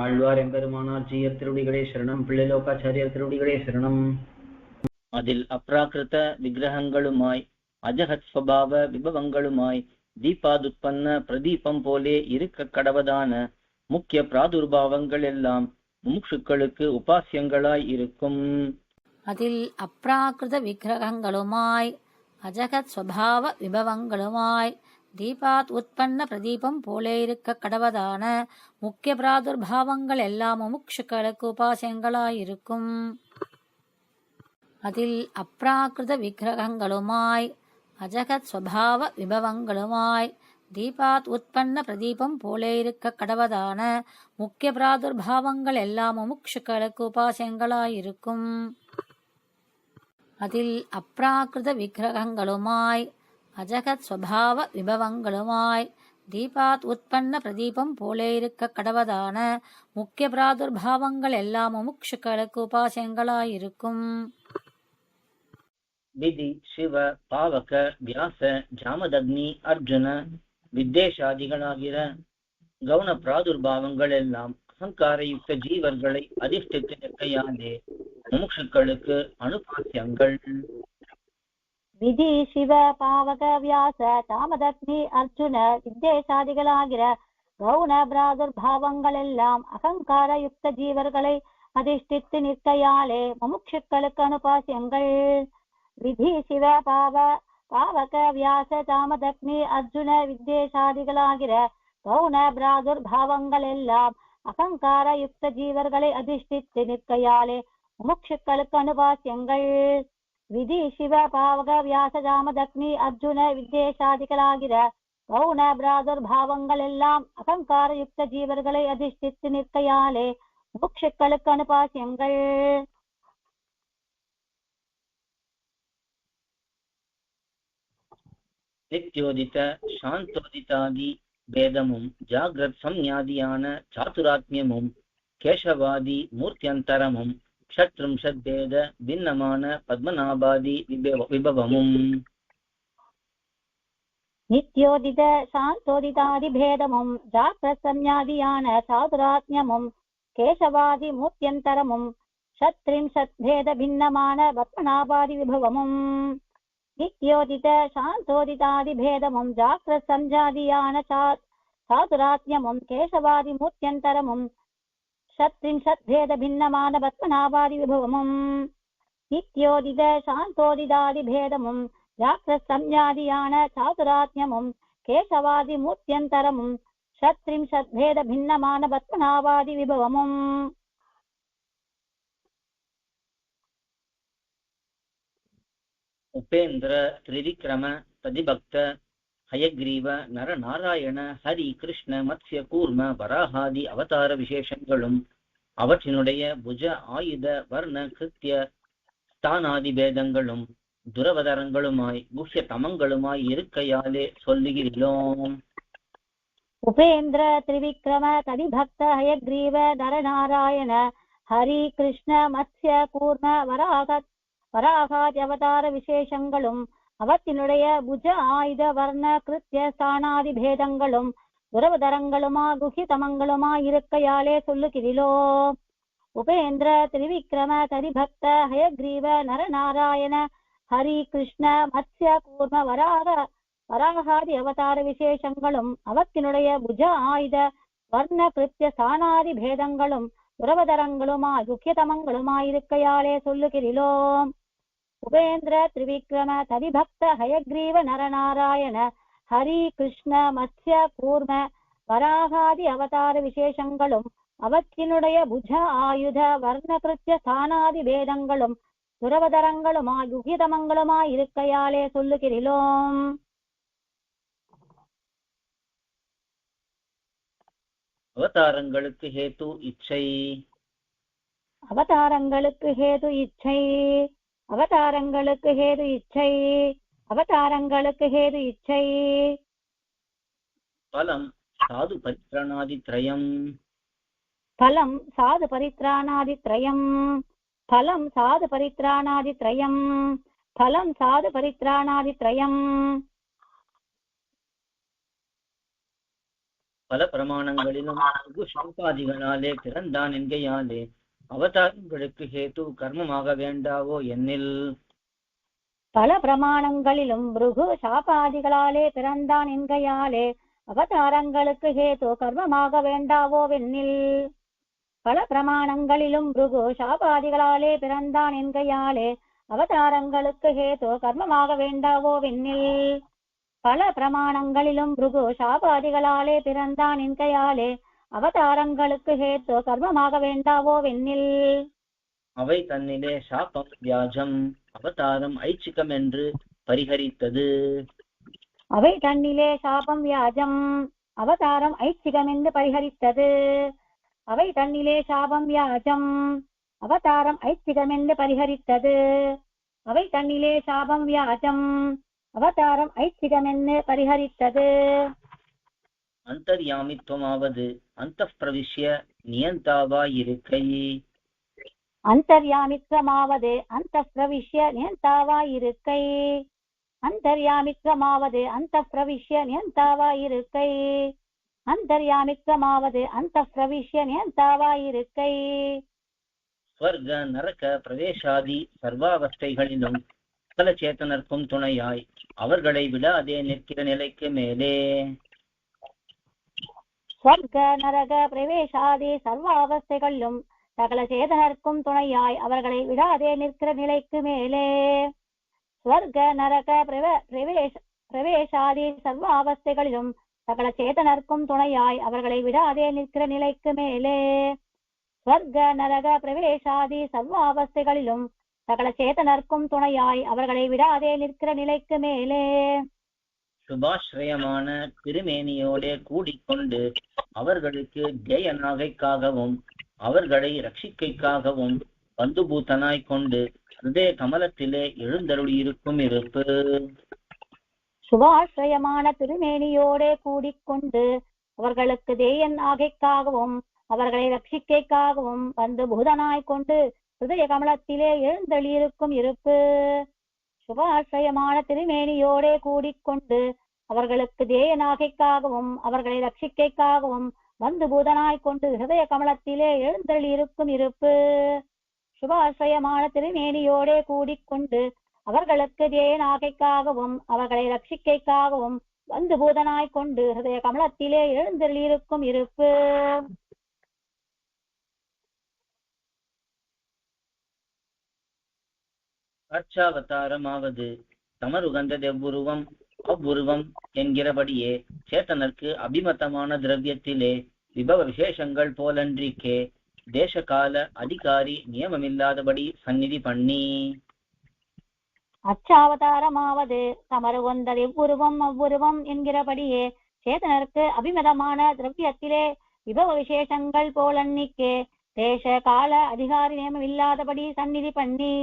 ஆழ்வார் எம்பெருமானார் ஜீயர் திருவடிகளே சரணம். பிள்ளைலோகாச்சாரியர் திருவடிகளே சரணம். அதில் அப்ராகிருத விக்கிரகங்களுமாய் அஜகத் ஸ்வபாவ விபவங்களுமாய் தீபாதுத்பன்ன பிரதீபம் போலே இருக்க கடவதான முக்கிய பிராதுர்பாவங்கள் எல்லாம் முமுட்சுக்களுக்கு உபாசியங்களாய் இருக்கும். அதில் அப்ராகிருத விக்கிரகங்களுமாய் அஜகத் ஸ்வபாவ விபவங்களுமாய் தீபாத் உற்பன்ன பிரதீபம் போலே இருக்க கடவதான முக்கிய பிராதுர்பாவங்கள் எல்லாம் முமுட்சுக்களுக்கு உபாசியங்களாயிருக்கும். அதில் அப்ராகிருத விக்கிரகங்களுமாய் அஜகத் ஸ்வபாவ விபவங்களுமாய் தீபாத் உற்பன்ன பிரதீபம் போலே இருக்க கடவதான முக்கிய பிராதுர்பாவங்கள் எல்லாம் முமுட்சுக்களுக்கு உபாசியங்களாயிருக்கும். அதில் அப்ராகிருத விக்கிரகங்களுமாய் அஜகத் ஸ்வபாவ விபவங்களுமாய். தீபாத் உற்பன்ன பிரதீபம் போலே இருக்க கடவதான. முக்கிய பிராதுர்பாவங்கள் எல்லாம் முமுட்சுக்களுக்கு உபாசங்களாயிருக்கும் விதி சிவ பாவக வியாச ஜாமதக்னி அர்ஜுன வித்தேஷாதிகளாகிற. கவுன பிராதுர்பாவங்கள் எல்லாம் அகங்காரயுக்த ஜீவர்களை அதிர்ஷ்டித்து நிற்கையாலே முமுட்சுக்களுக்கு அனுபாசியங்கள் விதி சிவ பாவக வியாச தாமதக்னி அர்ஜுன வித்தேசாதிகளாகிற கௌன பிராதுர்பாவங்களெல்லாம் அகங்கார யுக்த ஜீவர்களை அதிஷ்டித்து நிற்கையாலே முமுட்சுக்களுக்கு அனுபாசியங்கள். விதி சிவ பாவ பாவக வியாச தாமதக்னி அர்ஜுன வித்தேசாதிகளாகிற கௌன பிராதுர்பாவங்கள் எல்லாம் அகங்கார யுக்த ஜீவர்களை அதிஷ்டித்து நிற்கையாலே முமுட்சுக்களுக்கு அனுபாசியங்கள். விதி சிவ பாவக வியாச ஜாமதக்னி அர்ஜுன வித்தேசாதிகளாகிற கௌன பிராதுர்பாவங்கள் எல்லாம் அகங்கார யுக்த ஜீவர்களை அதிஷ்டித்து நிற்கையாலே முமுட்சுக்களுக்கு அனுபாசியங்கள் நித்யோதித சாந்தோதிதாதி பேதமும் ஜாகிரத் சம்ஞாதியான சாதுராத்மியமும் கேசவாதி மூர்த்தியந்தரமும் षट्त्रिंशद्भेद भिन्नमान पद्मनाभादि विभवमुम् नित्योदित शान्तोदितादिभेदमुम् जाप्रसंज्ञादियान साधुरात्म्यमुम् केशवादिमूर्त्यन्तरमुम् षत्त्रिंशद्भेदभिन्नमान पद्मनाभादिविभवमुम् नित्योदित शान्तोदितादिभेदमुम् चा साधुरात्म्यमुम् केशवादिमूर्त्यन्तरमुम् षट्त्रिंशत् भेदभिन्नमानवत्मनावादिविभवमुम् नित्योदित शान्तोदिदादिभेदमुम् व्याक्रसंज्ञादियाण चातुरात्म्यमुम् केशवादिमूर्त्यन्तरमुम् षट्त्रिंशत् भेदभिन्नमानवत्मनावादिविभवमुम् उपेन्द्र त्रिविक्रम प्रतिभक्त ஹயக்ரீவ நரநாராயண ஹரி கிருஷ்ண மத்ய கூர்ம வராகாதி அவதார விசேஷங்களும் அவற்றினுடைய புஜ ஆயுத வர்ண கிருத்திய ஸ்தானாதி பேதங்களும் துரவதரங்களுமாய் குஹ்ய தமங்களுமாய் இருக்கையாலே சொல்லுகிறோம். உபேந்திர திரிவிக்ரம கதிபக்த ஹயக்ரீவ நரநாராயண ஹரி கிருஷ்ண மத்ய கூர்ம வராக வராகாதி அவதார விசேஷங்களும் அவத்தினுடைய புஜ ஆயுத வர்ண கிருத்திய ஸ்தானாதி பேதங்களும் உறவுதரங்களுமா குஹிதமங்களுமா இருக்கையாலே சொல்லுகிறீலோ உபேந்திர திரிவிக்ரம தரிபக்த ஹயக்ரீவ நரநாராயண ஹரி கிருஷ்ண மத்ய கூர்ம வராக வராகாதி அவதார விசேஷங்களும் அவத்தினுடைய புஜ ஆயுத வர்ண கிருத்திய ஸ்தானாதி பேதங்களும் துரவதரங்களுமா குக்கியதமங்களுமாயிருக்கையாலே சொல்லுகிறீலோ உபேந்திர திரிவிக்ரம ததிபக்த ஹயக்ரீவ நரநாராயண ஹரி கிருஷ்ண மத்ஸ்ய கூர்ம வராகாதி அவதார விசேஷங்களும் அவற்றினுடைய புஜ ஆயுத வர்ண கிருத்திய சாணாதி பேதங்களும் துரவதரங்களுமா குகிதமங்களுமா இருக்கையாலே சொல்லுகிறீலோம் அவதாரங்களுக்கு ஹேத்து இச்சை. அவதாரங்களுக்கு ஹேது இச்சை. அவதாரங்களுக்கு ஹேது இச்சை. அவதாரங்களுக்கு ஹேது இச்சை. பலம் சாது பரித்ராணாதி திரயம். பலம் சாது பரித்ராணாதி திரயம். பலம் சாது பரித்ராணாதி திரயம். பலம் சாது பரித்ராணாதி திரயம். பல பிரமாணங்களிலும் சம்பாதிகளாலே பிறந்தான் என்கையாலே. அவதாரங்களுக்கு ஹேத்து கர்மமாக வேண்டாவோ என்னில்? பல பிரமாணங்களிலும் பிருகு சாபாதிகளாலே பிறந்தான் என்கையாலே அவதாரங்களுக்கு ஹேத்து கர்மமாக வேண்டாவோ வெண்ணில்? பல பிரமாணங்களிலும் பிருகு சாபாதிகளாலே பிறந்தான் என்கையாலே அவதாரங்களுக்கு ஹேத்து கர்மமாக வேண்டாவோ வெண்ணில்? பல பிரமாணங்களிலும் பிருகு சாபாதிகளாலே பிறந்தான் என்கையாலே அவதாரங்களுக்கு ஹேத்து கர்மமாக வேண்டாவோ வெண்ணில். அவை தன்னிலே சாபம் வியாஜம் அவதாரம் ஐச்சிகம் என்று பரிகரித்தது அவை தன்னிலே சாபம் வியாஜம் அவதாரம் ஐச்சிகம் என்று பரிகரித்தது அவை தன்னிலே சாபம் வியாஜம் அவதாரம் ஐச்சிகம் என்று பரிகரித்தது அவை தன்னிலே சாபம் வியாஜம் அவதாரம் ஐச்சிகம் என்று பரிகரித்தது அந்தர்யாமித்துவமாவது அந்த பிரவிஷ்ய நியந்தாவாயிருக்கை. அந்தர்யாமித்வமாவது அந்த பிரவிஷ்ய நியந்தாவாயிருக்கை. அந்தர்யாமித்வமாவது அந்த பிரவிஷ்ய நியந்தாவாயிருக்கை. அந்தர்யாமித்வமாவது அந்த பிரவிஷ்ய நியந்தாவாயிருக்கை. ஸ்வர்க நரக பிரவேசாதி சர்வாவஸ்தைகளிலும் சகல சேத்தனர்க்கும் துணையாய் அவர்களை விடாதே நிற்கிற நிலைக்கு மேலே. ஸ்வர்க நரக பிரவேசாதி சர்வ அவஸ்தைகளிலும் சகல சேதனர்க்கும் துணையாய் அவர்களை விடாதே நிற்கிற நிலைக்கு மேலே. ஸ்வர்க நரக பிரவே பிரவேஷ் பிரவேசாதி சர்வ அவஸ்தைகளிலும் சகல சேதனர்க்கும் துணையாய் அவர்களை விடாதே நிற்கிற நிலைக்கு மேலே. ஸ்வர்க நரக பிரவேசாதி சர்வ அவஸ்தைகளிலும் சகல சேதனர்க்கும் துணையாய் அவர்களை விடாதே நிற்கிற நிலைக்கு மேலே. சுபாஸ்ரயமான திருமேனியோடே கூடிக்கொண்டு அவர்களுக்கு ஜெய நாகைக்காகவும் அவர்களை ரட்சிக்கைக்காகவும் பந்துபூத்தனாய் கொண்டு ஹிருதய கமலத்திலே எழுந்தருளியிருக்கும் இருப்பு. சுபாஸ்ரயமான திருமேனியோடே கூடிக்கொண்டு அவர்களுக்கு தேயன் ஆகைக்காகவும் அவர்களை ரட்சிக்கைக்காகவும் வந்து பூதனாய் கொண்டு ஹிருதய கமலத்திலே எழுந்தளியிருக்கும் இருப்பு. சுபாசயமான திருமேனியோடே கூடிக்கொண்டு அவர்களுக்கு தேய நாகைக்காகவும் அவர்களை ரட்சிக்கைக்காகவும் வந்து பூதனாய் கொண்டு ஹிருதய கமலத்திலே எழுந்தளியிருக்கும் இருப்பு. சுபாசயமான திருமேனியோடே கூடிக்கொண்டு அவர்களுக்கு தேய நாகைக்காகவும் அவர்களை ரட்சிக்கைக்காகவும் வந்து பூதனாய் கொண்டு ஹிருதய கமலத்திலே எழுந்தளியிருக்கும் இருப்பு. அர்ச்சாவதாரமாவது தமருகந்த தெவ்வுருவம் அவ்வுருவம் என்கிறபடியே சேத்தனர்க்கு அபிமத்தமான திரவியத்திலே விபவ விசேஷங்கள் போலன்றிக்கே தேசகால அதிகாரி நியமமில்லாதபடி சந்நிதி பண்ணி. அச்சாவதாரமாவது தமருகொந்தர் எவ்வுருவம் அவ்வுருவம் என்கிறபடியே சேதனருக்கு அபிமதமான திரவியத்திலே விபவ விசேஷங்கள் போலன்னிக்கே தேச கால அதிகாரி நியமம் இல்லாதபடி சந்நிதி பண்ணி.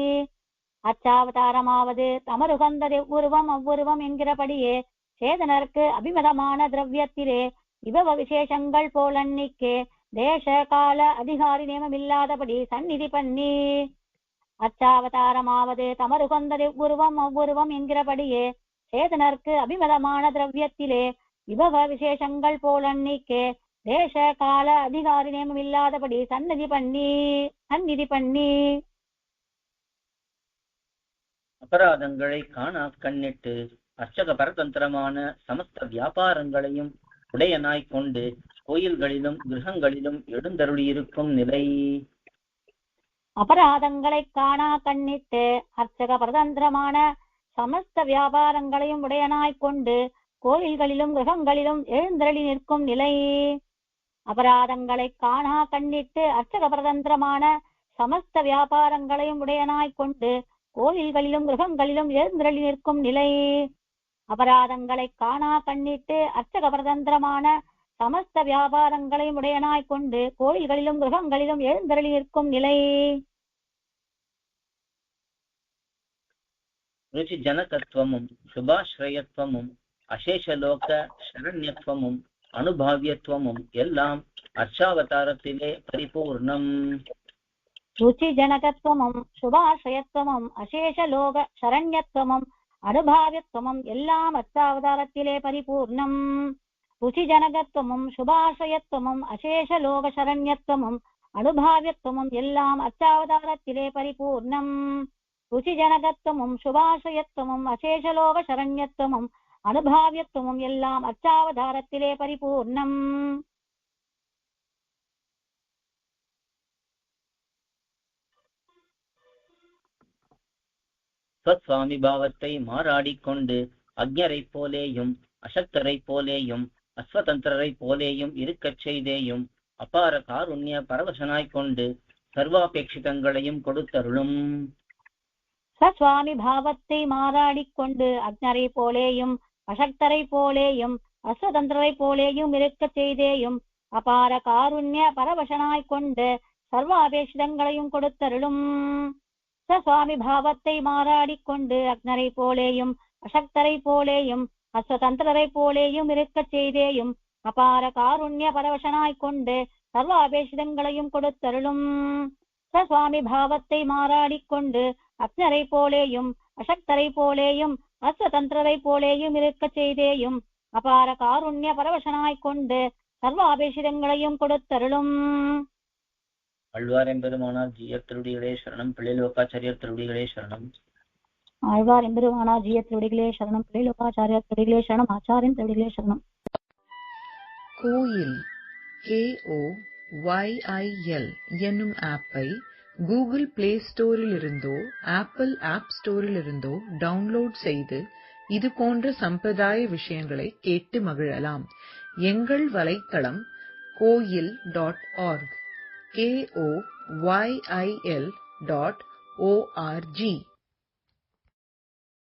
அச்சாவதாரமாவது தமருகந்தது உருவம் அவ்வுருவம் என்கிறபடியே சேதனருக்கு அபிமதமான திரவியத்திலே விபவ விசேஷங்கள் போலன்னிக்கே தேச கால அதிகாரி நியமமில்லாதபடி சந்நிதி பண்ணி. அச்சாவதாரமாவது தமருகந்தது உருவம் அவ்வுருவம் என்கிறபடியே சேதனருக்கு அபிமதமான திரவியத்திலே விபவ விசேஷங்கள் போலன்னிக்கே தேச கால அதிகாரி நியமமில்லாதபடி சந்நிதி பண்ணி சந்நிதி பண்ணி. அபராதங்களை காணா கண்ணிட்டு அர்ச்சக பரதந்திரமான சமஸ்த வியாபாரங்களையும் உடையனாய் கொண்டு கோயில்களிலும் கிரகங்களிலும் எழுந்தருளியிருக்கும் நிலை. அபராதங்களை காணா கண்ணிட்டு அர்ச்சக பரதந்திரமான சமஸ்த வியாபாரங்களையும் உடையனாய் கொண்டு கோயில்களிலும் கிரகங்களிலும் எழுந்தருளி நிற்கும் நிலை. அபராதங்களை காணா கண்ணிட்டு அர்ச்சக பரதந்திரமான சமஸ்த வியாபாரங்களையும் உடையனாய் கொண்டு கோயில்களிலும் கிரகங்களிலும் எழுந்திரளி நிற்கும் நிலை. அபராதங்களை காணா கண்ணிட்டு அர்ச்சக பிரதந்திரமான சமஸ்த வியாபாரங்களையும் உடையனாய் கொண்டு கோயில்களிலும் கிரகங்களிலும் எழுந்தருளி நிற்கும் நிலை. ருச்சி ஜனகத்துவமும் சுபாஸ்ரயத்துவமும் அசேஷலோக சரண்யத்துவமும் அனுபாவியத்துவமும் எல்லாம் அர்ச்சாவதாரத்திலே பரிபூர்ணம். ருச்சி ஜனகத்துவமும் சுபாசயத்துவமும் அசேஷலோக சரண்யத்துவமும் அனுபாவியத்துவமும் எல்லாம் அச்சாவதாரத்திலே பரிபூர்ணம் ருச்சிஜனகத்துவமும் சுபாசயத்துவமும் அசேஷலோக சரண்யத்துவமும் அனுபாவியத்துவமும் எல்லாம் அச்சாவதாரத்திலே பரிபூர்ணம் ருச்சிஜனகத்துவமும் சுபாசயத்துவமும் அசேஷலோக சரண்யத்துவமும் அனுபாவியத்துவமும் எல்லாம் அச்சாவதாரத்திலே பரிபூர்ணம் ஸ்வஸ்வாமி பாவத்தை மாறாடிக்கொண்டு அக்ஞரை போலேயும் அசக்தரை போலேயும் அஸ்வதந்திரரை போலேயும் இருக்கச் செய்தேயும் அபார காருண்ய பரவசனாய்க் கொண்டு சர்வாபேட்சிதங்களையும் கொடுத்தருளும். சஸ்வாமி பாவத்தை மாறாடிக்கொண்டு அக்னரை போலேயும் அசக்தரை போலேயும் அஸ்வதந்திரரை போலேயும் இருக்கச் செய்தேயும் அபார காருண்ய பரவசனாய்க் கொண்டு சர்வாபேஷிதங்களையும் கொடுத்தருளும். ச சுவாமி பாவத்தை மாறாடிக்கொண்டு அக்னரை போலேயும் அசக்தரை போலேயும் அஸ்வதந்திரரை போலேயும் இருக்கச் செய்தேயும் அபார காருண்ய பரவசனாய்க் கொண்டு சர்வ அபேஷிதங்களையும் கொடுத்தருளும். ச சுவாமி பாவத்தை மாறாடிக்கொண்டு அக்னரை போலேயும் அசக்தரை போலேயும் அஸ்வதந்திரரை போலேயும் இருக்கச் செய்தேயும் அபார காருண்ய பரவசனாய்க் கொண்டு சர்வ அபேஷிதங்களையும் கொடுத்தருளும். அழ்வார் எம்பெருமானார் ஜீயர் திருடிகளே சரணம் பிள்ளைலோக்காச்சாரியர் திருடிகளே சரணம். ஆழ்வார் எம்பெருமானா ஜிய திருடிகளே சரணம் பிள்ளைலோகாச்சாரிய திருடிகளே சரணம் ஆச்சாரியன் திருடிகளே சரணம். கோயில் K O Y I L என்னும் ஆப்பை கூகுள் பிளே ஸ்டோரிலிருந்தோ ஆப்பிள் ஆப் ஸ்டோரிலிருந்தோ டவுன்லோட் செய்து இது போன்ற சம்பிரதாய விஷயங்களை கேட்டு மகிழலாம். எங்கள் வலைத்தளம் Koyil dot org K O Y I L dot O R G